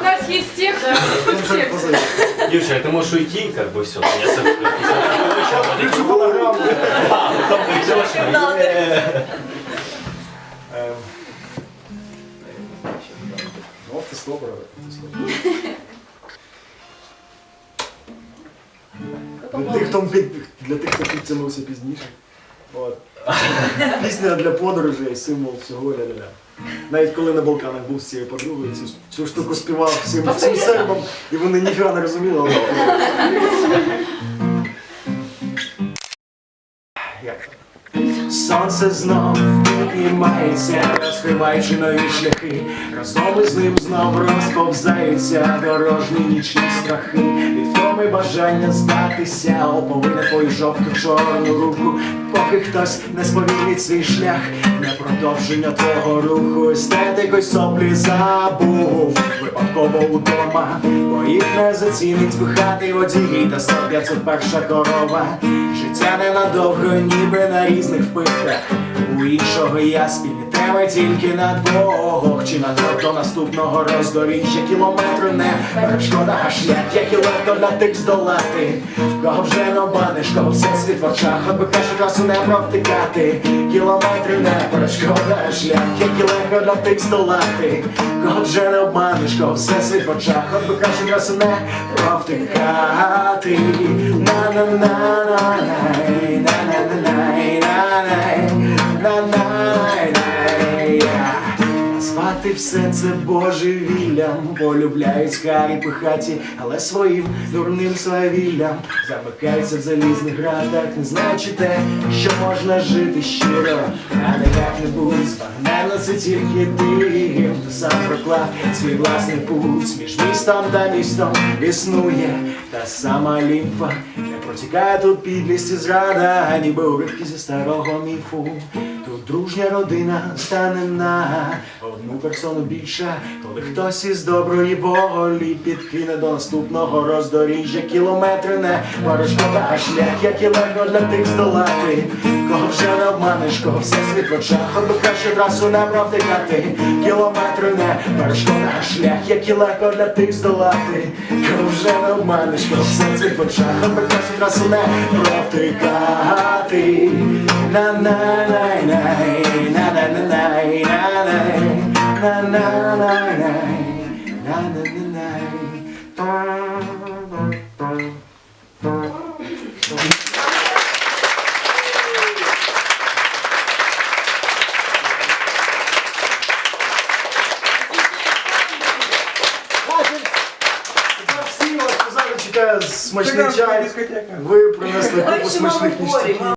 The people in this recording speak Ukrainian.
У нас есть текст, тут текст. Дівчина, ти уйти, как бы все. Я Включу фонограмму. Ем. Ну, ти добре. Для тих, хто для тих, хто підтягнувся пізніше. От. Пісня для подорожей, символ всього ля-ля-ля. Навіть коли на Балканах був з цією подругою, цю, цю штуку співав всім, всім сербам, і вони ніфіга не розуміли. Але... Як? Сонце знов піднімається, розкриваючи нові шляхи. Разом із ним знов розповзаються дорожні нічні страхи. Від втоми бажання здатися, оповине твою жовту чорну руку. Поки хтось не сповільнить свій шлях, не продовження твого руху. Естетикою соплі забув, випадково удома, бо їх не зацінить вихати водій та 151 корова. Життя ненадовго, ніби на різних впитках. У іншого я спільні теми тільки на двох Чи на до наступного роздоріжжя Кілометри не перешкода, а шлях, як і легко для тих здолати. Кого вже не обманеш, кого все світ в очах, от би краще часу не провтикати. Кілометри не перешкода, а шлях, як і легко для тих здолати. Кого вже не обманеш, кого все світ в очах, от би краще часу не провтикати. На-на-на-на-най, на-на-на-най, Назвати все це божевіллям, полюбляють харі пихаті, але своїм дурним свавіллям. Замикаються в залізних градах, не знаючи те, що можна жити щиро, а не як-небудь збагненно це тільки ти, хто сам проклав свій власний путь. Між містом та містом існує та сама лімфа, не протікає тут підлість і зрада, ніби уривки зі старого міфу. Тут дружня родина стане на одну персону більше, коли хтось із доброї волі підкине до наступного роздоріжжя кілометри не перешкода, а шлях, як і легко для тих здолати. Кого вже не обманеш, кого все світ в очах, от краще трасу не провтикати. Кілометри не перешкода, а шлях, як і легко для тих здолати. Кого вже не обманеш, кого все світ в очах, краще трасу не провтикати. На-на-най-най, на-на-най-най, чекає смачний чай. Ви принесли купу смачних ніштяків.